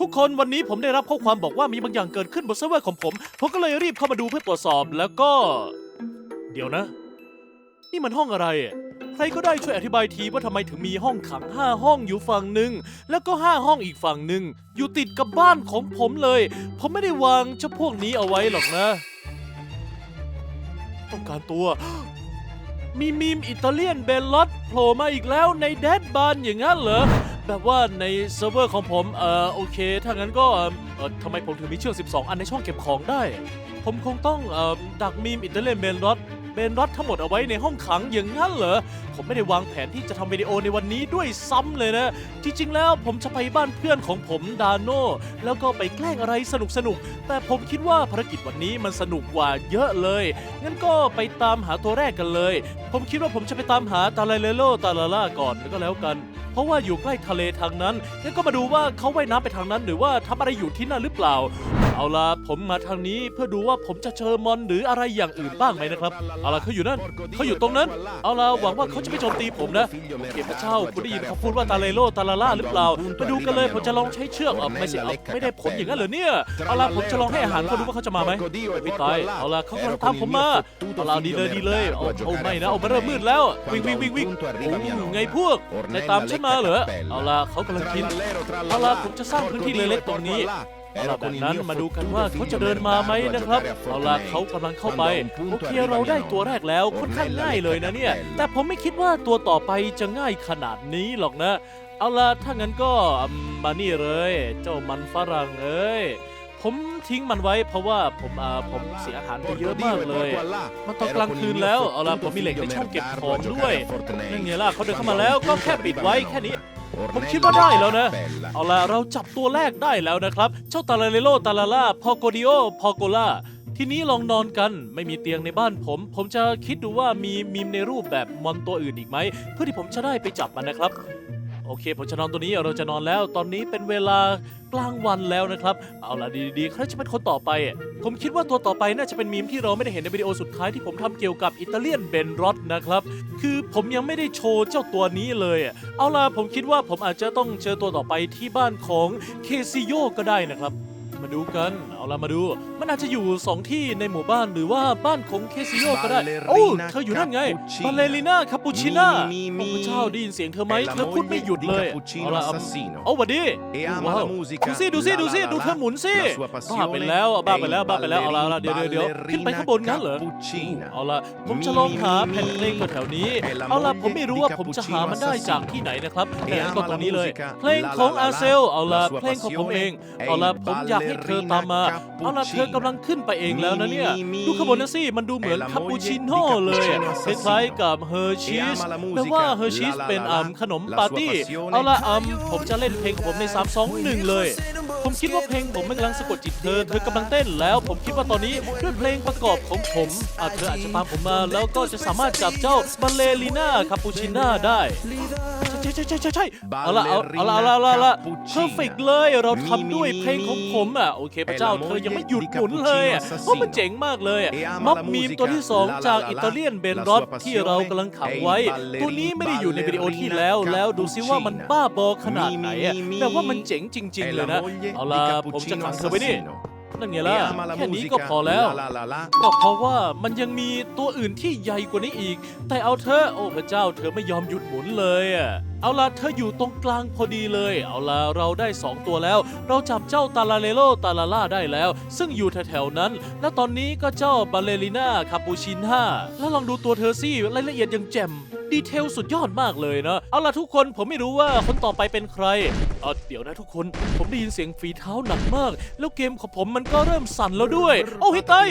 ทุกคนวันนี้ผมได้รับข้อความบอกว่ามีบางอย่างเกิดขึ้นบนเซิร์ฟเวอร์ของผม ผมก็เลยรีบเข้ามาดูเพื่อตรวจสอบแล้วก็ เดี๋ยวนะ นี่มันห้องอะไรอะใครก็ได้ช่วยอธิบายทีว่าทำไมถึงมีห้องขัง5ห้องอยู่ฝั่งหนึ่งแล้วก็5ห้องอีกฝั่งหนึ่งอยู่ติดกับบ้านของผมเลย ผมไม่ได้วางเจ้าพวกนี้เอาไว้หรอกนะ ต้องการตัว มีมีมอิตาเลียนเบลลอตโผล่มาอีกแล้วในแดดบานอย่างนั้นเหรอ แบบว่าในเซิร์ฟเวอร์ของผมเออโอเค ถ้างั้นก็เออทำไมผมถึงมีเชือก 12 อันในช่องเก็บของได้ ผมคงต้องเออดักมีมอิตาเลียนเบลลอตเบลลอตทั้งหมดเอาไว้ในห้องขังอย่างนั้นเหรอ ผมไม่ได้วางแผนที่จะทำวิดีโอในวันนี้ด้วยซ้ำเลยนะ จริงๆแล้วผมจะไปบ้านเพื่อนของผมดาโน่แล้วก็ไปแกล้งอะไรสนุกสนุกๆแต่ผมคิดว่าภารกิจวันนี้มันสนุกกว่าเยอะเลย งั้นก็ไปตามหาตัวแรกกันเลย ผมคิดว่าผมจะไปตามหาตาลาเลโลตาลาล่าก่อนแล้วก็แล้วกัน เพราะว่าอยู่ใกล้ทะเลทางนั้นงั้นก็มาดูว่าเขาว่ายน้ำไปทางนั้น หรือว่าทำอะไรอยู่ที่นั่นหรือเปล่า เอาล่ะผมมาทางนี้เพื่อดูว่าผมจะเจอมอนหรืออะไรอย่างอื่นบ้างไหมนะครับ เอาล่ะเขาอยู่นั่นเขาอยู่ตรงนั้น เอาล่ะหวังว่าเขาจะไม่โจมตีผมนะเก็บพระเจ้าคุณได้ยินเขาพูดว่าตาเลโลตาลาล่าหรือเปล่ามาดูกันเลยผมจะลองใช้เชือกเออไม่ใช่เอาไม่ได้ผลอย่างนั้นเหรอเนี่ยเอาล่ะผมจะลองให้อาหารเขาดูว่าเขาจะมาไหมไม่ตายเอาล่ะเขากำลังตามผมมาเอาล่ะดีเลยดีเลยโอ้ไม่นะโอ้มันเริ่มมืดแล้ววิ่งวิ่งวิ่งวิ่งโอ้ไงพวกนายตามฉันมาเหรอ เอาล่ะเขากำลังกิน เอาล่ะผมจะสร้างพื้นที่เล็กๆตรงนี้เอาล่ะแบบนั้นมาดูกันว่าเขาจะเดินมาไหมนะครับ เอาล่ะเขากำลังเข้าไปโอเคเราได้ตัวแรกแล้วค่อนข้างง่ายเลยนะเนี่ย แต่ผมไม่คิดว่าตัวต่อไปจะง่ายขนาดนี้หรอกนะ เอาล่ะถ้างั้นก็อืมมานี่เลย เจ้ามันฝรั่งเอ้ย ผมทิ้งมันไว้เพราะว่าผมอ่าผมเสียอาหารไปเยอะมากเลย มันตอนกลางคืนแล้วเอาล่ะผมมีเหล็กในช่องเก็บของด้วยนั่นไงล่ะเขาเดินเข้ามาแล้วก็แค่ปิดไว้แค่นี้ ผมคิดว่าได้แล้วนะ เอาล่ะเราจับตัวแรกได้แล้วนะครับ เจ้าตาลาเลโลตาลาล่าพอโกดิโอพอโกล่าทีนี้ลองนอนกันไม่มีเตียงในบ้านผม ผมจะคิดดูว่ามีมีมในรูปแบบมอนตัวอื่นอีกไหม เพื่อที่ผมจะได้ไปจับมันนะครับ โอเคผมจะนอนตัวนี้เราจะนอนแล้ว ตอนนี้เป็นเวลากลางวันแล้วนะครับ เอาล่ะดีๆใครจะเป็นคนต่อไป ผมคิดว่าตัวต่อไปน่าจะเป็นมีมที่เราไม่ได้เห็นในวิดีโอสุดท้ายที่ผมทำเกี่ยวกับอิตาเลียนเบนรอดนะครับ คือผมยังไม่ได้โชว์เจ้าตัวนี้เลยเอาล่ะผมคิดว่าผมอาจจะต้องเจอตัวต่อไปที่บ้านของเคซิโยก็ได้นะครับ มาดูกัน เอาล่ะมาดู มันอาจจะอยู่สองที่ในหมู่บ้านหรือว่าบ้านของเคซิโยก็ได้ โอ้เธออยู่นั่นไง บาเลริน่าคาปูชิน่าโอ้พระเจ้าได้ยินเสียงเธอไหมเธอพูดไม่หยุดเลย เอาล่ะเอาหวัดดีว้าวดูสิดูสิดูสิดูเธอหมุนสิบ้าไปแล้วบ้าไปแล้วบ้าไปแล้วเอาละเอาละเดี๋ยวเดี๋ยวเดี๋ยวขึ้นไปข้างบนงั้นเหรอเอาละผมจะลองหาแผ่นเพลงแถวๆนี้ เอาละผมไม่รู้ว่าผมจะหามันได้จากที่ไหนนะครับแต่งั้นก็ตรงนี้เลย เพลงของอาเซล เอาละเพลงของผมเอง เอาละผมอยากให้เธอตามมาเอาละเธอกำลังขึ้นไปเองแล้วนะเนี่ยดูขางบวนนะสิมันดูเหมือนคาปูชิโน่เลยอะคล้ายๆกับเฮอร์ชีสแปลว่าเฮอร์ชีสเป็นอ่าขนมปาร์ตี้เอาละอ่าผมจะเล่นเพลงของผมใน 3 2 1 เลย ผมคิดว่าเพลงผมมันกำลังสะกดจิตเธอ เธอกำลังเต้นแล้ว ผมคิดว่าตอนนี้ด้วยเพลงประกอบของผมอาจเธออาจจะตามผมมา แล้วก็จะสามารถจับเจ้าบัลเลริน่าคาปูชิน่าได้ใช่ใช่ใช่ใช่ใช่เอาละเอาเอาละเอาละเอาละเอาละเพอร์เฟกเลยเราทำด้วยเพลงของผมอะโอเคพระเจ้าเธอยังไม่หยุดหมุนเลยอะเพราะมันเจ๋งมากเลยอะม็อบมีมตัวที่2จากอิตาเลียนเบนรอดที่เรากำลังขังไว้ ตัวนี้ไม่ได้อยู่ในวิดีโอที่แล้วแล้วดูซิว่ามันบ้าบอขนาดไหนอะแต่ว่ามันเจ๋งจริง ๆ เลยนะเอาละผมจะขังเธอไว้นี่นั่นไงล่ะแค่นี้ก็พอแล้วก็เพราะว่ามันยังมีตัวอื่นที่ใหญ่กว่านี้อีก แต่เอาเธอโอ้พระเจ้าเธอไม่ยอมหยุดหมุนเลยอะเอาล่ะเธออยู่ตรงกลางพอดีเลย เอาล่ะเราได้ 2 ตัวแล้ว เราจับเจ้าตาลาเลโลตาลาล่าได้แล้ว ซึ่งอยู่แถวๆนั้น และตอนนี้ก็เจ้าบาเลริน่าคาปูชิน่าแล้วลองดูตัวเธอสิรายละเอียดยังแจ่มดีเทลสุดยอดมากเลยนะ เอาล่ะทุกคนผมไม่รู้ว่าคนต่อไปเป็นใครเออเดี๋ยวนะทุกคน ผมได้ยินเสียงฝีเท้าหนักมาก แล้วเกมของผมมันก็เริ่มสั่นแล้วด้วย โอ้ฮิตาย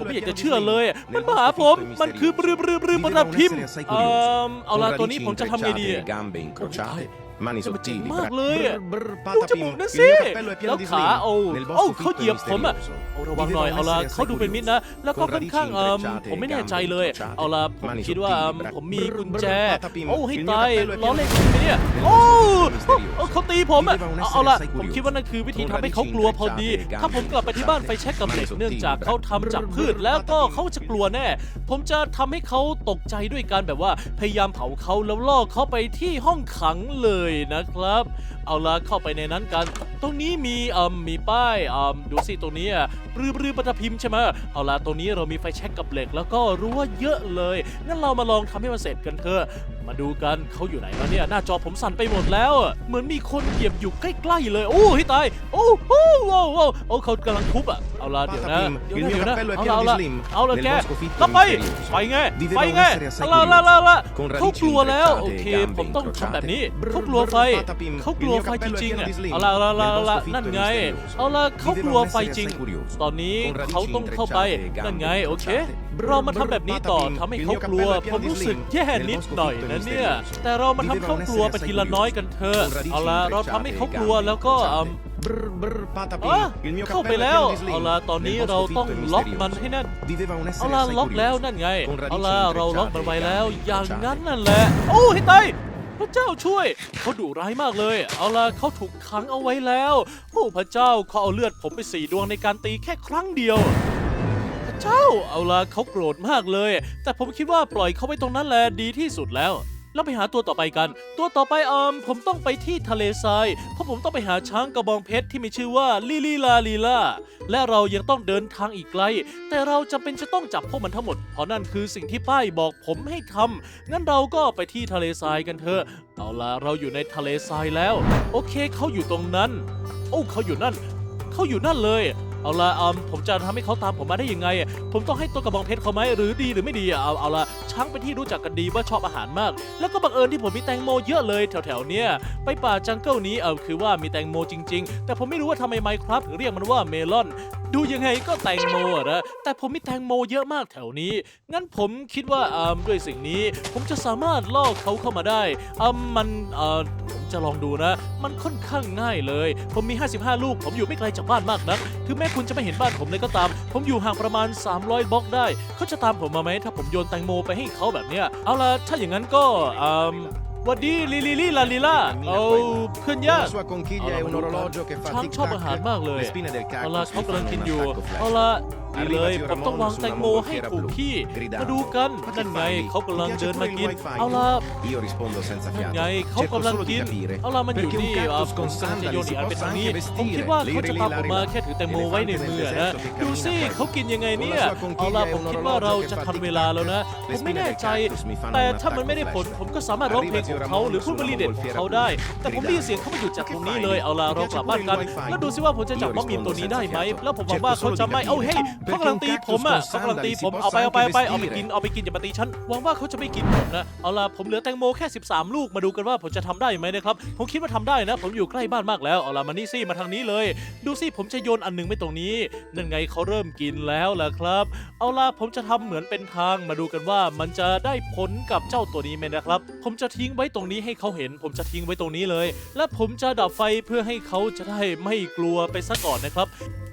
ผมไม่อยากจะเชื่อเลย มันมาหาผม มันคือบรือบรือบรือประดับพิมพ์เอ่อเอาล่ะตัวนี้ผมจะทำไงดี gambe incrociate, mani จะมันเจ๋ง sottili, มากเลยอะ brr, ดูจมูก patapim. นะ Il สิ mio cappello è แล้ pieno ว di ขา sling. โอ้ Nel โอ้ bosco เขา fitto เห e ยียบผมอะ misterioso. โอ้ระวังหน่อยเอาล่ะเขาดูเป็นมิตรนะ แล้วก็ค่อนข้างเอ่อผมไม่แน่ใจเลยเอาล่ะผมคิดว่าผมมีกุญแจโอ้ให้ตายล้อเล่นกันไหมเนี่ย โอ้โอ้เขาตีผมอะเอาเอาล่ะผมคิดว่านั่นคือวิธีทำให้เขากลัวพอดีถ้าผมกลับไปที่บ้านไปเช็คกับเหล็กเนื่องจากเขาทำจากพืชแล้วก็เขาจะกลัวแน่ ผมจะทำให้เขาตกใจด้วยการแบบว่าพยายามเผาเขาแล้วล่อเขาไปที่ห้องขังเลยเลยนะครับ เอาละเข้าไปในนั้นกัน ตรงนี้มีเอ่มมีป้ายเอ่มดูสิตรงนี้อะปรือปรือปฐพิมพ์ใช่ไหมเอาละตรงนี้เรามีไฟแช็กกับเหล็กแล้วก็รั้วเยอะเลยงั้นเรามาลองทำให้มันเสร็จกันเถอะ มาดูกันเขาอยู่ไหนแล้วเนี่ย หน้าจอผมสั่นไปหมดแล้วอะเหมือนมีคนเหยียบอยู่ใกล้ๆเลย โอ้ให้ตาย โอ้โอ้โอ้โอ้โอ้เขากำลังทุบอะ เอาละเดี๋ยวนะ Patapim, เดี๋ยว il นะ mio เดี๋ยวนะ cappello è เอา pieno ละ di เอาละ slim. เอาละ Nel แก bosco fitto เข้าไป e misterioso. ไปไง Viveva ไป un ไง essere assai เอาละละละละ Con เขา radici กลัวแล้ว intrecciate โอ e เค gambe ผมต้องทำแบบนี้ incrociate. เขากลัวไฟ Brr, Patapim, เขากลัว il mio ไฟจ cappello è ริงๆ pieno อะ di slim. เอาละละละ Nel ละ bosco fitto นั่น e ไง misterioso. เอาละเขากลัว Viveva un ไฟ essere จริง assai curioso. ตอนนี้ Con radici เขาต้องเข้าไป intrecciate e นั่น gambe ไง โอเค incrociate. เรามาทำแบบนี้ต่อทำให้เขากลัวผมรู้สึกแย่นิดหน่อยนะเนี่ย แต่เรามาทำเขากลัวไปทีละน้อยกันเถอะเอาละเราทำให้เขากลัวแล้วก็อืม incrociate. Brr, brr, Patapim, อะ il mio เข้าไปแล้วเอาละตอนนี้เราต้องล็อกมันให้แน่น เอาละล็อกแล้วนั่นไง เอาละเราล็อกมันไว้แล้วอย่างนั้นนั่นแหละ โอ้ให้ตายพระเจ้าช่วย เขาดุร้ายมากเลย เอาละเขาถูกขังเอาไว้แล้ว โอ้พระเจ้าเขาเอาเลือดผมไปสี่ดวงในการตีแค่ครั้งเดียว เจ้าเอาละเขาโกรธมากเลย แต่ผมคิดว่าปล่อยเขาไว้ตรงนั้นแหละดีที่สุดแล้ว แล้วไปหาตัวต่อไปกัน ตัวต่อไปเอิมผมต้องไปที่ทะเลทราย เพราะผมต้องไปหาช้างกระบองเพชรที่มีชื่อว่าลิลีลาลีลาและเรายังต้องเดินทางอีกไกล แต่เราจำเป็นจะต้องจับพวกมันทั้งหมด เพราะนั่นคือสิ่งที่ป้ายบอกผมให้ทำงั้นเราก็ไปที่ทะเลทรายกันเถอะ เอาล่ะเราอยู่ในทะเลทรายแล้ว โอเคเขาอยู่ตรงนั้น โอ้เขาอยู่นั่น เขาอยู่นั่นเลย เอาละอมผมจะทำให้เขาตามผมมาได้ยังไง ผมต้องให้ตัวกระบองเพชรเขาไหมหรือดีหรือไม่ดีเอาเอาละช้างเป็นที่รู้จักกันดีว่าชอบอาหารมาก แล้วก็บังเอิญที่ผมมีแตงโมเยอะเลยแถวๆเนี้ยไปป่าจังเกิลนี้เอาคือว่ามีแตงโมจริง ๆ แต่ผมไม่รู้ว่าทำไมไมครับถึงเรียกมันว่าเมลอนดูยังไงก็แตงโมอะนะ แต่ผมมีแตงโมเยอะมากแถวนี้ งั้นผมคิดว่าอ่าด้วยสิ่งนี้ ผมจะสามารถล่อเขาเข้ามาได้อ่ามันอ่าผมจะลองดูนะ มันค่อนข้างง่ายเลย ผมมี 55 ลูก ผมอยู่ไม่ไกลจากบ้านมากนัก ถึงแม้คุณจะไม่เห็นบ้านผมเลยก็ตาม ผมอยู่ห่างประมาณ 300 บล็อกได้ เขาจะตามผมมาไหมถ้าผมโยนแตงโมไปให้เขาแบบเนี้ย เอาล่ะถ้าอย่างนั้นก็อ่าห วัดดีลิลิลิลาลิล่าเอาเพื่อนยาก La sua conchiglia è un orologio che fa ช้าง tic ชอบอาหาร tac. มากเลย Le spine del เอาละ cactus เขา gli กำลัง fanno กิน un อยู่ attacco flash. เอาละดีเลย Arrivati ผมต้อง Ramon วาง sulla แตงโมให้ mongolfiera ถูก blu, ที่ gridando. มาดูกัน Ma che นั่นไง fai? เขากำลัง Ti piace เดิน pure มา il กิน wifi? เอาละ Io rispondo senza นั่น fiato. ไงเขา Cerco กำลัง solo di กิน capire. เอาละมันอยู่ Perché un นี่ cactus อะ con ผมจะโย sandali นอี si กอันไป possa ทางนี้ anche ผมคิด vestire. ว่าเขาจะ Liri ตามผมมา lari แค่ถือแตงโมไว้ในมือ Elefante นะ nel deserto che ดู cammina สิ qua e เขากินยังไงเนี่ย Con la sua เอาละ conchiglia ผม è un คิดว่าเรา orologio che จะ fa ทัน tic เวลาแล้วนะ tac. ผ Le มไม่ spine แน่ del ใจ cactus mi fanno แต่ un ถ้ามันไม่ได้ attacco ผล flash. ผมก็สามารถร้องเพลงของเขาหรือพูดวลีเด็ดของเขาได้ แต่ผมได้ยินเสียงเขาไม่หยุดจากตรงนี้เลยเอาล่ะเรากลับบ้านกัน แล้วดูซิว่าผมจะจับมะหมี่ตัวนี้ได้ไหมแล้วผมหวังว่าเขาจะไม่เอ้าเฮ้ยเขากำลังตีผมอะเขากำลังตีผมเอาไปเอาไปเอาไปเอาไปกินเอาไปกินอย่ามาตีฉันหวังว่าเขาจะไม่กินผมนะเอาล่ะผมเหลือแตงโมแค่ 13 ลูกมาดูกันว่าผมจะทำได้ไหมนะครับผมคิดว่าทำได้นะ ผมอยู่ใกล้บ้านมากแล้วเอาล่ะมานี่สิมาทางนี้เลย ดูสิผมจะโยนอันหนึงไปตรงนี้นั่นไงเขาเริ่มกินแล้วล่ะครับ เอาล่ะผมจะทำเหมือนเป็นทางมาดูกันว่ามันจะได้ผลกับเจ้าตัวนี้ไหมนะครับ ผมจะทิ้งไว้ตรงนี้ให้เขาเห็น ผมจะทิ้งไว้ตรงนี้เลย และผมจะดับไฟเพื่อให้เขาจะได้ไม่กลัวไปซะก่อนนะครับ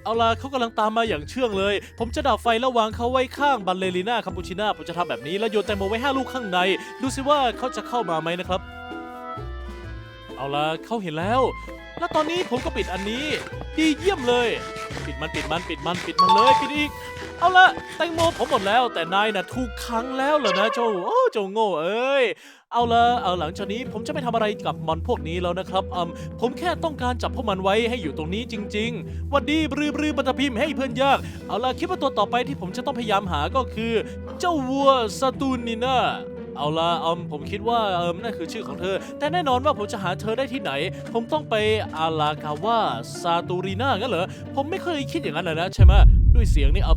เอาล่ะเขากำลังตามมาอย่างเชื่องเลย ผมจะดับไฟแล้ววางเขาไว้ข้างบัลเลริน่าคาปูชิน่าผมจะทำแบบนี้แล้วโยนแตงโมไว้ห้าลูกข้างใน ดูสิว่าเขาจะเข้ามาไหมนะครับ เอาล่ะเขาเห็นแล้ว แล้วตอนนี้ผมก็ปิดอันนี้ ดีเยี่ยมเลย ปิดมันปิดมันปิดมันปิดมันเลยปิดอีก เอาละแตงโมผมหมดแล้ว แต่นายน่ะถูกขังแล้วเหรอนะเจ้าโอ้เจ้าโง่เอ้ยเอาละเอาหลังจากนี้ผมจะไม่ทำอะไรกับมันพวกนี้แล้วนะครับอืมผมแค่ต้องการจับพวกมันไว้ให้อยู่ตรงนี้จริงๆวันดีบรือบือปัตพิมพ์ให้เพื่อนยากเอาละคิดว่าตัวต่อไปที่ผมจะต้องพยายามหาก็คือ เจ้าวัวซาตูนิน่าเอาละอืมผมคิดว่าเอมนั่นคือชื่อของเธอ แต่แน่นอนว่าผมจะหาเธอได้ที่ไหน ผมต้องไปอาลากาว่าซาตูริน่างั้นเหรอ ผมไม่เคยคิดอย่างนั้นเลยนะใช่ไหมด้วยเสียงนี่เอา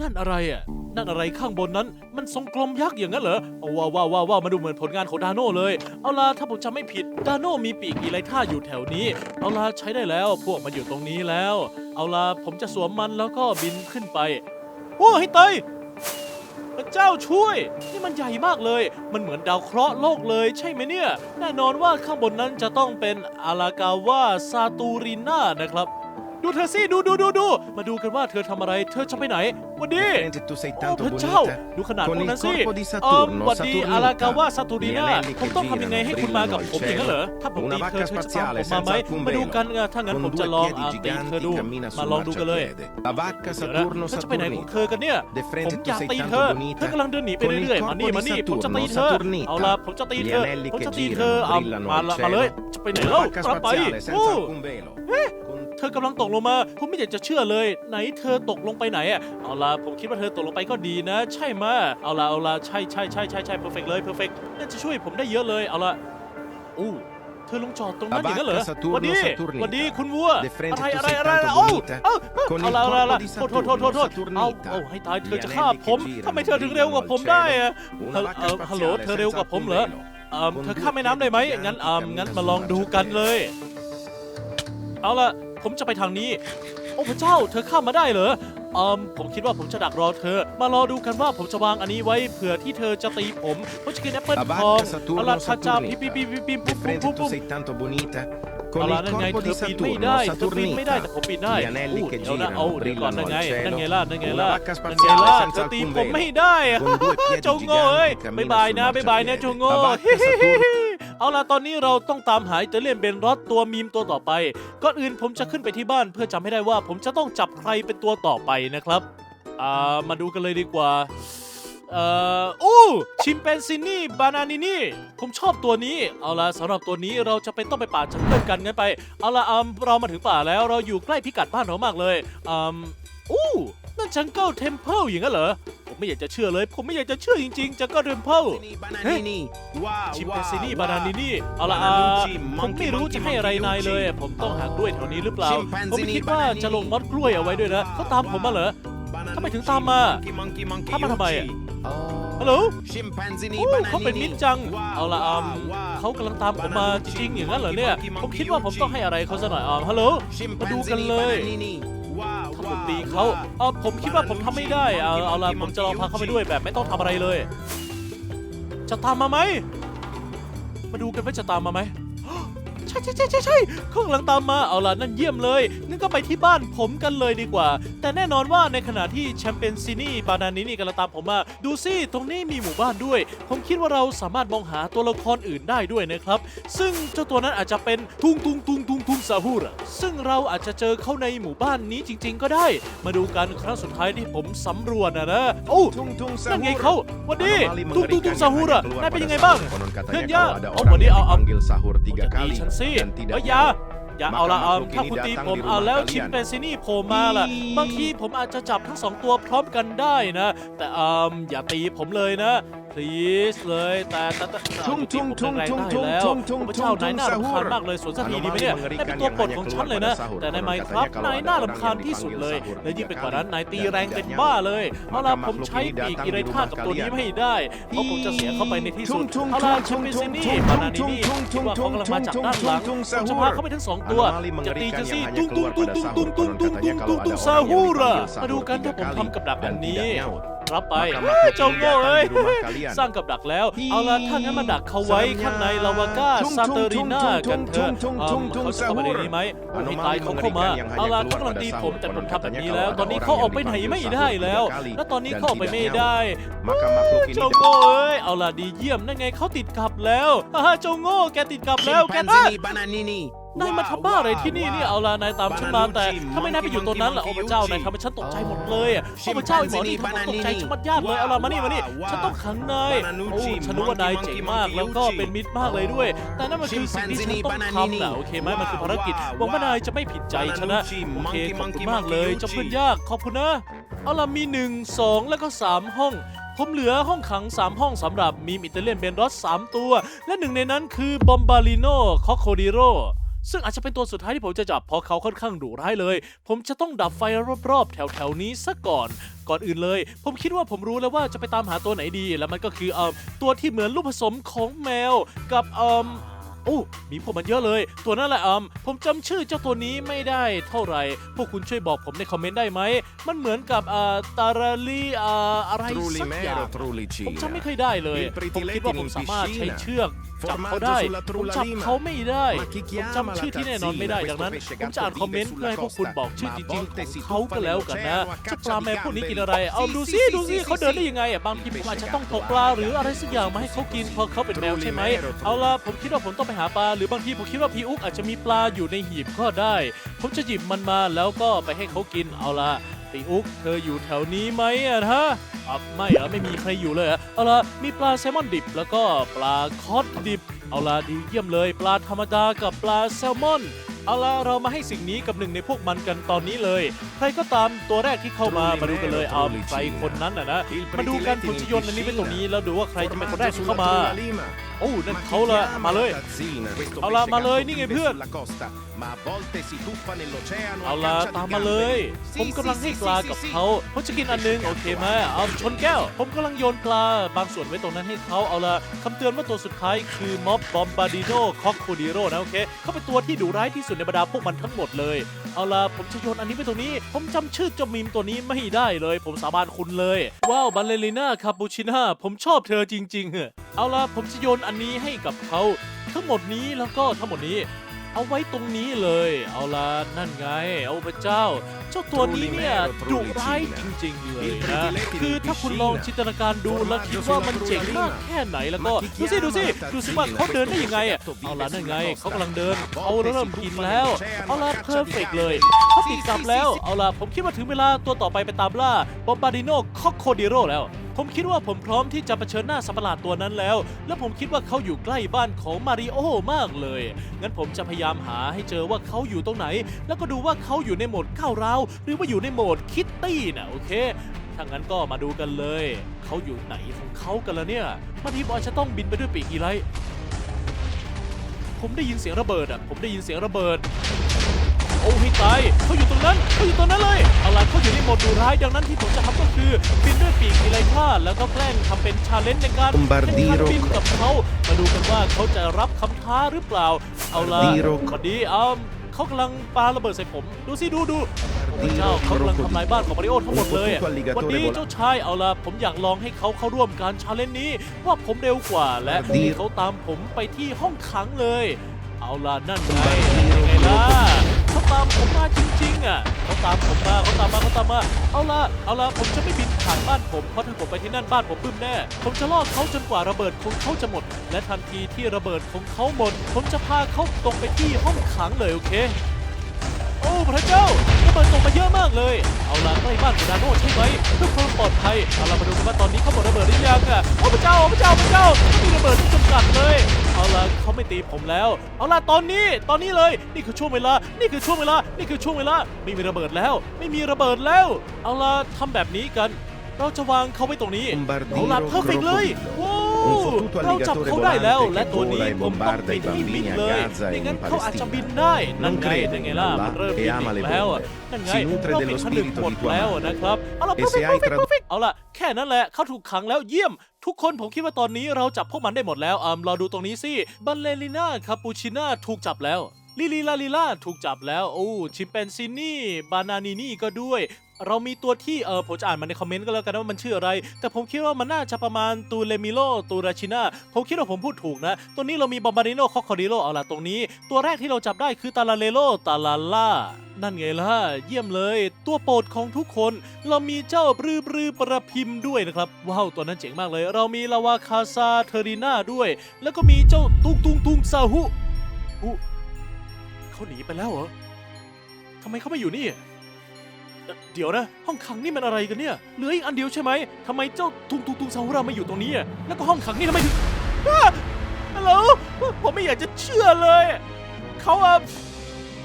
นั่นอะไรอะ นั่นอะไรข้างบนนั้น มันทรงกลมยักษ์อย่างนั้นเหรอเอว้าวว้าวว้าววาวมาดูเหมือนผลงานของดาโน่เลย เอาล่ะถ้าผมจำไม่ผิด ดาโน่มีปีกอีไลท่าอยู่แถวนี้ เอาล่ะใช้ได้แล้ว พวกมันอยู่ตรงนี้แล้ว เอาล่ะผมจะสวมมันแล้วก็บินขึ้นไป โอ้ให้ตยพระเจ้าช่วย นี่มันใหญ่มากเลย มันเหมือนดาวเคราะห์โลกเลยใช่ไหมเนี่ย แน่นอนว่าข้างบนนั้นจะต้องเป็นอารากาว่าซาตูริน่านะครับ ดูเธอสิดูดูดูดูมาดูกันว่าเธอทำอะไร เธอจะไปไหนวันนี้ Mentre tu sei โอ้ tanto พระเจ้า bonita. ดูขนาดพ Con วก il นั้นสิ corpo di เออ Saturno, หวัดดี Saturnita, อารากาวะซาตูรี gli นา anelli ผม che ต้องทำยังไง girano ให้คุณมากับ brillano ผม al อย่างนั้นเหรอ cielo. ถ้าผม Una ตีเธอ vacca เธอจะตามผม spaziale มาไหม senza alcun มาดูกัน velo. อะถ้างั้น Con ผมจะ due ลอง piedi อ่าตีเธอ giganti ดู cammina มา sul ลองดูกันเลย marciapiede. La vacca เดี๋ยวนะ Saturno เธอจะไปไหนของเธ Saturnita. อกันเนี่ย De ผม frente อยา tu ก sei ตีเธ tanto อ bonita. เธอกำลังเดินหนีไป Con il เรื่อยๆมานี่ corpo มา di นี่ผมจะ Saturno, ตีเธอ Saturnita. เอาล่ะผมจะตีเธอ Gli anelli ผม che จะตีเธอ girano เอา brillano มา al ละมาเลย cielo. จะไปไหน Una แล้ว vacca รับไป spaziale โอ้ senza alcun velo. Con เธอกำลังตกลงมา ผมไม่อยากจะเชื่อเลย ไหนเธอตกลงไปไหนอะเอาล่ะผมคิดว่าเธอตกลงไปก็ดีนะ ใช่ไหมะเอาล่ะเอาล่ะใช่ใช่ใช่ใช่ใช่เพอร์เฟกเลยเพอร์เฟกน่าจะช่วยผมได้เยอะเลยเอาล่ะอู้เธอลงจอดตรงนั้นอย่างนั้นเหรอ Tabacca Saturno วันดี Saturnita วันดีคุณวัว De frente อะไร tu อะไร sei อะไร tanto โอ้ bonita. เอ้า Con เอา il ละเอาละเอาละ corpo di โทษโทษโทษโทษ Saturno เอา Saturnita. เอาให้ตายเธอ Gli จะ anelli ฆ่า che ผม girano ทำไมเธอถึงเร็วกว่าผม brillano al ได้ cielo. อะ Una เอ่อ vacca เอ่อฮัลโหล spaziale เธอเร็ว senza กว่าผม alcun เหรอ velo. เอ่อ Con เธอ due ข้ามแม่น้ำได้ไหม piedi งั้น giganti อ่า cammina งั้น sul มาลองดูกันเลย เอาล่ะ ผมจะไปทางนี้ โอ้พระเจ้า เธอข้ามมาได้เหรออืมผมคิดว่าผมจะดักรอเธอ มารอดูกันว่าผมจะวางอันนี้ไว้เผื่อที่เธอจะตีผมผมจะกินแอปเปิล La ทอง vacca Saturno เอาล่ะทาจา Saturnita. ปิ๊บปิ๊บปิ๊บปิ๊บปิ๊บ De ปุ๊บปุ๊บ frente ปุ๊บ tu ปุ๊บ sei tanto bonita. เอา Con ล่ะ il นั่นไง corpo เธ di อปีนไม่ Saturno ได้เธอปีนไม่ได้แต่ Saturnita. ผมปีนได้ Gli anelli อู้ che เดี๋ยวนะ girano เอาเดี๋ยวก่อน brillano นั่นไง al cielo. นั่นไงล่ะนั่นไง Una ล่ะ vacca นั่นไง spaziale ล่ะ senza เธอตี alcun ผมไม่ velo. ได้อะ Con due piedi เจ้าโง่เอ้ย giganti บ๊าย cammina บาย sul นะบ๊ายบายนะ marciapiede. เจ้าโง่ La vacca Saturno เอาล่ะตอนนี้เราต้องตามหาอิตาเลียนเบนรอสตัวมีมตัวต่อไปก่อนอื่นผมจะขึ้นไปที่บ้านเพื่อจำให้ได้ว่า ผมจะต้องจับใครเป็นตัวต่อไปนะครับอ่ามาดูกันเลยดีกว่าเอ่ออู้ชิมเปนซินี่บานานินี่ผมชอบตัวนี้ เอาล่ะสำหรับตัวนี้เราจะเป็นต้องไปป่าจังเกิลกันงั้นไป เอาล่ะอืมเรามาถึงป่าแล้วเราอยู่ใกล้พิกัดบ้านเรามากเลยอืมอู้นั่นจังเกิลเทมเพิลอย่างนั้นเหรอ ไม่อยากจะเชื่อเลย ผมไม่อยากจะเชื่อจริงๆจังเกิลเทมเพล Bananini. Wow, ชิม wow, เปนซินี่ wow. บานานินี่เอาละอ่า Bananucci, ผมไม่ monkey, รู้ monkey, จะให้อะไร monkey, นายเลย monkey. ผมต้องหากล้วยแถวนี้หรือเปล่า Chimpanzini, ผมไม่คิดว่า bananini. จะลงมัดกล้วยเอาไว้ด้วยนะเขาตามผมมาเหรอ ทำไมถึงตามมา Monkey, monkey, monkey, ตามมาทำไมอะ Yuchi. ฮัลโหล Chimpanzini, อู้เขาเป็นมิตรจัง Wow, เอาละอืม wow, wow. เขากำลังตามผมมาจริงๆอย่างนั้นเหรอเนี่ย Monkey, monkey, ผมคิดว่าผมต้องให้อะไรเขาซะหน่อยอ่าฮัลโหล มาดูกัน Chimpanzini, เลย ผม wow, ตีเขา wow. เออผมคิดว่าผมทำไม่ได้เอาเอาละผมจะลองพาเขาไปด้วยแบบไม่ต้องทำอะไรเลย จะตามมาไหม มาดูกันว่าจะตามมาไหม ใช่ใช่ใช่ใช่ใช่เขากำลังตามมาเอาล่ะนั่นเยี่ยมเลยงั้นก็ไปที่บ้านผมกันเลยดีกว่า แต่แน่นอนว่าในขณะที่แชมเปญซินี่บานานินี่กำลังตามผมมา ดูสิตรงนี้มีหมู่บ้านด้วย ผมคิดว่าเราสามารถมองหาตัวละครอื่นได้ด้วยนะครับ ซึ่งเจ้าตัวนั้นอาจจะเป็นทุงทุงทุงทุงทุงซาฮูระซึ่งเราอาจจะเจอเขาในหมู่บ้านนี้จริง ๆ ก็ได้ มาดูกันครั้งสุดท้ายที่ผมสำรวจนะนะโอ้ยนั่นไงเขาวันนี้ Anomali ตุ้งตุ้งตุ้งซาฮูระนายเป็นยังไงบ้างเพื่อนยาเอาวันนี้เอาเอา dipanggil sahur คุณ tiga จะตี kali สิ dan tidak เอ้ยอย่า jawab, อย่า maka เอาละเอา makhluk ถ้า ini คุณตี datang ผม di เอา rumah แล้ว kalian. ชิมเปนซินี่โผล่มาล่ะบางทีผมอาจจะจับทั้งสองตัวพร้อมกันได้นะ แต่อืมอย่าตีผมเลยนะ please เลยแต่แต่แต่แต่ทุ่งตีผมทุ่งแรงๆทุ่งได้แล้วทุ่งทุ่งพระเจ้านายน่ารำคาญทุ่งมากเลยสวนสัตว์ดีดีไหม Anomali เนี่ย mengerikan นายเป็นตัว yang โปรด hanya ของฉัน keluar เลยนะ pada sahur. แต่ใน Konon ไมครับ katanya kalau นาย ada น่า orang รำคาญ yang ที่สุดเลย dipanggil sahur และยิ่งไป tiga กว่านั้น kali นายตี dan แรง tidak เป็น nyaut, บ้าเลยเอาล่ะ maka ผม makhluk ใช้ ini ปีก datang อิเร di ธา rumah กับตัวนี้ kalian. ไม่ได้เพราะผมจะเสียเข้าไปในที่สุดทุ่งเอาล่ะทุ่ชิมงเปนทุ่ซิงนี่ทุ่งบานานินี่ทุ่งทุ่งว่าเขากำลังมาจากด้านหลังทุ่งผทุ่งมจะทุ่งพาเขาไปทั้งสองตัว Anomali จะตีจะ mengerikan สิ yang ตุ้ง hanya ตุ้ง keluar ตุ้ง pada ตุ้ง sahur. ตุ้งตุ้ง Konon ตุ้ง katanya ตุ้ง kalau ตุ้ง ada ซา orang ฮู yang ระ dipanggil มาดู sahur กันถ้า tiga ผม kali ทำกับดักแบบ dan นี้ tidak nyaut, รับไป maka เฮ้ย makhluk เจ้า ini โง่ datang เอ้ย di rumah kalian. สร้างกับดักแล้ว เอาล่ะถ้างั้นมาดักเขาไว้ข้างในลาวาก้าทุ่งซาเตอรีนาทุ่กันงเถอะทุ่งอืทุ่มงทุ่งเขาจะเข้ามาในนี้ไหมโอ้ให้ตายเขาเข้ามา เอาล่ะเขากำลังตีผมแต่ผมทำแบบนี้แล้ว ตอนนี้เขาออกไปไหนไม่ได้แล้ว แล้วตอนนี้เขาออกไปไม่ได้ maka makhluk ini เจ้าโง่เอ้ย เอาล่ะดีเยี่ยมนั่นไงเขาติดกับแล้วฮ่าฮ่าเจ้าโง่แกติดกับแล้วแกเอ้ย Chimpanzini bananini นายมาทำบ้าอะไรที่นี่เนี่ยเอาล่ะนายตามฉันมาแต่ถ้าไม่นายไปอยู่ตรงนั้นล่ะโอ้พระเจ้านายทำให้ฉันตกใจหมดเลยอะโอ้พระเจ้าไอ้หมอนี่ทำให้ตกใจฉันมัดญาติเลยเอาล่ะมานี่มานี่ฉันต้องขังนายโอ้ฉันรู้ว่านายเจ๋งมากแล้วก็เป็นมิตรมากเลยด้วย แต่นั่นมันคือสิ่งที่ฉันต้องทำนะโอเคไหมมันคือภารกิจหวังว่านายจะไม่ผิดใจฉันนะโอเคขอบคุณมากเลยเจ้าเพื่อนยากขอบคุณนะเอาล่ะมีหนึ่งสองแล้วก็สามห้องผมเหลือห้องขัง 3 ห้องสำหรับมีมอิตาเลียนเบนรอส3ตัว และหนึ่งในนั้นคือบอมบาลิโนคอโคดิโร ซึ่งอาจจะเป็นตัวสุดท้ายที่ผมจะจับเพราะเขาค่อนข้างดุร้ายเลย ผมจะต้องดับไฟรอบๆ แถวๆนี้ซะก่อน ก่อนอื่นเลย ผมคิดว่าผมรู้แล้วว่าจะไปตามหาตัวไหนดี แล้วมันก็คือเอ่อตัวที่เหมือนลูกผสมของแมวกับเอ่อ โอ้ มีพวกมันเยอะเลย ตัวนั่นแหละอืมผมจำชื่อเจ้าตัวนี้ไม่ได้เท่าไหร่ พวกคุณช่วยบอกผมในคอมเมนต์ได้ไหม มันเหมือนกับอ่าตาราลีอ่าอะไรสักอย่าง Trulimero Trulicina ผมจำไม่เคยได้เลย Il ผมคิดว่าผมสามารถใช้เชือกจับเขาได้ผมจับเขาไม่ได้ผมจำชื่อที่แน่นอนไม่ได้ดังนั้นผมจะอ่านคอมเมนต์เพื่อให้พวกคุณบอกชื่อจริงๆของเขาก็แล้วกันนะเจ้าปลาแมวพวกนี้กินอะไร เอาดูสิดูสิเขาเดินได้ยังไงอะบางทีผมอาจจะต้องตกปลาหรืออะไรสักอย่างมาให้เขากินเพราะเขาเป็นแมวใช่ไหมเอาล่ะผมคิดว่าผมต้องไปหาปลา หรือบางทีผมคิดว่าพี่อุ๊กอาจจะมีปลาอยู่ในหีบก็ได้ ผมจะหยิบมันมาแล้วก็ไปให้เขากินเอาล่ะพี่อุ๊กเธออยู่แถวนี้ไหมอะฮะอะไม่เหรอไม่มีใครอยู่เลยเหรอเอาล่ะมีปลาแซลมอนดิบ แล้วก็ปลาคอสดิบ เอาล่ะดีเยี่ยมเลย ปลาธรรมดากับปลาแซลมอนเอาล่ะเรามาให้สิ่งนี้กับหนึ่งในพวกมันกันตอนนี้เลย ใครก็ตามตัวแรกที่เข้ามามาดูกันเลยเอาใครคนนั้นน่ะนะมาดูกันผมจะโยนอันนี้ไปตรงนี้แล้วดูว่าใครจะเป็นคนแรกที่เข้ามา โอ้นั่นเขาละมาเลย เอาล่ะมาเลยนี่ไงเพื่อนเอาล่ะตามมาเลย ผมกำลังให้ปลากับเขาผมจะกินอันนึงโอเคไหมเอาชนแก้ว ผมกำลังโยนปลาบางส่วนไว้ตรงนั้นให้เขาเอาล่ะคำเตือนว่าตัวสุดท้ายคือม็อบบอมบาดิโนคอกโคดิโรนะโอเคเขาเป็นตัวที่ดุร้ายที่สุดในบรรดาพวกมันทั้งหมดเลย เอาล่ะผมจะโยนอันนี้ไปตรงนี้ ผมจำชื่อเจ้ามีมตัวนี้ไม่ได้เลย ผมสาบานคุณเลย ว้าวบัลเลริน่าคาปูชิน่าผมชอบเธอจริงๆอะ เอาล่ะผมจะโยนอันนี้ให้กับเขาทั้งหมดนี้แล้วก็ทั้งหมดนี้ เอาไว้ตรงนี้เลย เอาล่ะนั่นไง เอาพระเจ้าเจ้าตัวนี้เนี่ยดุร้ายจริงๆเลยนะคือถ้าคุณลองจินตนาการดูแล้วคิดว่ามันเจ๋งมากแค่ไหนแล้วก็ดูสิดูสิดูสิว่าเขาเดินได้ยังไงอะเอาล่ะนั่นไงเขากำลังเดินเขาเริ่มกินแล้วเอาล่ะเพอร์เฟกเลยเขาติดกลับแล้วเอาล่ะผมคิดว่าถึงเวลาตัวต่อไปไปตามล่าบอมบาดิโนคอกโคดิโรแล้วผมคิดว่าผมพร้อมที่จะเผชิญหน้าสัตว์ประหลาดตัวนั้นแล้ว และผมคิดว่าเขาอยู่ใกล้บ้านของมาริโอมากเลย งั้นผมจะพยายามหาให้เจอว่าเขาอยู่ตรงไหน แล้วก็ดูว่าเขาอยู่ในโหมดก้าวร้าวหรือว่าอยู่ในโหมดคิตตี้นะโอเคถ้างั้นก็มาดูกันเลย เขาอยู่ไหนของเขากันละเนี่ยบางทีผมอาจจะต้องบินไปด้วยปีกอีไลท์ผมได้ยินเสียงระเบิดอะผมได้ยินเสียงระเบิดโอ้ให้ตายเขาอยู่ตรงนั้นเขาอยู่ตรงนั้นเลยเอาล่ะเขาอยู่ในโหมดดุร้ายดังนั้นที่ผมจะทำก็คือบินด้วยปีกอีไลท่าแล้วก็แกล้งทำเป็นชาเลนจ์ในการ Bombardiro แข่งขันบินกับเขามาดูกันว่าเขาจะรับคำท้าหรือเปล่า เอาล่ะ Bombardiro สวัสดีเอา เขากำลังปาระเบิดใส่ผม ดูสิดูดูโอ้พระเจ้าเขากำลังทำลายบ้านของมาริโอทั้งหมดเลยอะ Alligatore วันนี้ vola- เจ้าชายเอาล่ะผมอยากลองให้เขาเข้าร่วมการชาเลนจ์นี้ ว่าผมเร็วกว่าและดีให้เขาตามผมไปที่ห้องขังเลย เอาล่ะนั่นไง Bombardiro ยังไงล่ะเขา ตามผมมาจริงๆอะเขาตามผมมาเขาตามมาเขาตามมา เอาละเอาละผมจะไม่บินผ่านบ้านผมเพราะถ้าผมไปที่นั่นบ้านผมบึ้มแน่ ผมจะล่อเขาจนกว่าระเบิดของเขาจะหมด และทันทีที่ระเบิดของเขาหมด ผมจะพาเขาตรงไปที่ห้องขังเลยโอเคโอ้พระเจ้าระเบิดตกมาเยอะมากเลย เอาล่ะใกล้บ้านของดาโน่ใช่ไหมเพื่อความปลอดภัยเอาล่ะมาดูกันว่าตอนนี้เขาหมดระเบิดหรือยังอะโอ้พระเจ้าพระเจ้าพระเจ้ามีระเบิดที่จำกัดเลย เอาล่ะเขาไม่ตีผมแล้ว เอาล่ะตอนนี้ตอนนี้เลย นี่คือช่วงเวลา นี่คือช่วงเวลา นี่คือช่วงเวลา ไม่มีระเบิดแล้ว ไม่มีระเบิดแล้ว เอาล่ะทำแบบนี้กัน เราจะวางเขาไว้ตรงนี้ Bombardiro เอาล่ะเพอร์เฟกเลย crocodilo ว้าว Un fottuto เราจับ alligatore เขาได้แล้ว volante และ che ตัวนี้ vola e ผมต้อง bombarda ไป i ที่บิน bambini a เลย Gaza e ไม่ in งั้นเขาอาจจะ Palestina. บินได้นั่น Non ไง crede นั่นไง in ล่ะ Allah มันเริ่ม e บิน ama อี le กแล้ว bombe. นั่นไง Si nutre เรา dello ปิดผนึก spirito หม di ด tua แล้ว madre. นะครับเอาล่ะ E perfect se hai perfect trad- perfect เอาล่ะแค่นั้นแหละเขาถูกขังแล้วเยี่ยม ทุกคนผมคิดว่าตอนนี้เราจับพวกมันได้หมดแล้วอ่ารอดูตรงนี้สิบัลเลริน่าคาปูชิน่าถูกจับแล้วลิลิลาลิล่าถูกจับแล้ว โอ้ชิมแปนซินี่ บานานินี่ก็ด้วย เรามีตัวที่เออผมจะอ่านมาในคอมเมนต์ก็แล้วกันว่ามันชื่ออะไร แต่ผมคิดว่ามันน่าจะประมาณตูเลมิโลตูราชินาผมคิดว่าผมพูดถูกนะ ตัวนี้เรามีบอมบาริโนคอคอดิโลเอาล่ะตรงนี้ ตัวแรกที่เราจับได้คือตาลาเลโลตาลาล่านั่นไงล่ะ เยี่ยมเลย ตัวโปรดของทุกคน เรามีเจ้าบรือบรือประพิมพ์ด้วยนะครับ ว้าว ตัวนั้นเจ๋งมากเลย เรามีลาวาคาซาเทอริน่าด้วย แล้วก็มีเจ้าตุงตุงตุงซาฮุอุเขาหนีไปแล้วเหรอทำไมเขาไม่อยู่นี่ เดี๋ยวนะ ห้องขังนี่มันอะไรกันเนี่ย เหลืออีกอันเดียวใช่ไหมทำไมเจ้าตุงตุงตุงซาฮุราม่อยู่ตรงนี้อะแล้วก็ห้องขังนี่ทำไมถึงอ้าฮัลโหลผมไม่อยากจะเชื่อเลย เขาอะ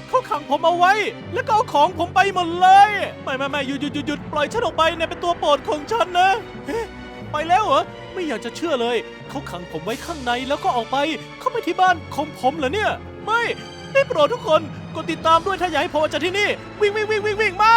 เขาขังผมเอาไว้ แล้วก็เอาของผมไปหมดเลย ไม่ไม่ไม่หยุดหยุดหยุดหยุดปล่อยฉันออกไปเนี่ยเป็นตัวโปรดของฉันนะเอ๊ะไปแล้วเหรอ ไม่อยากจะเชื่อเลย เขาขังผมไว้ข้างในแล้วก็ออกไป เขาไปที่บ้านของผมเหรอเนี่ย ไม่ ได้โปรดทุกคน กดติดตามด้วยถ้าอยากให้ผมจากที่นี่ วิ่งวิ่งวิ่งวิ่งวิ่งไม่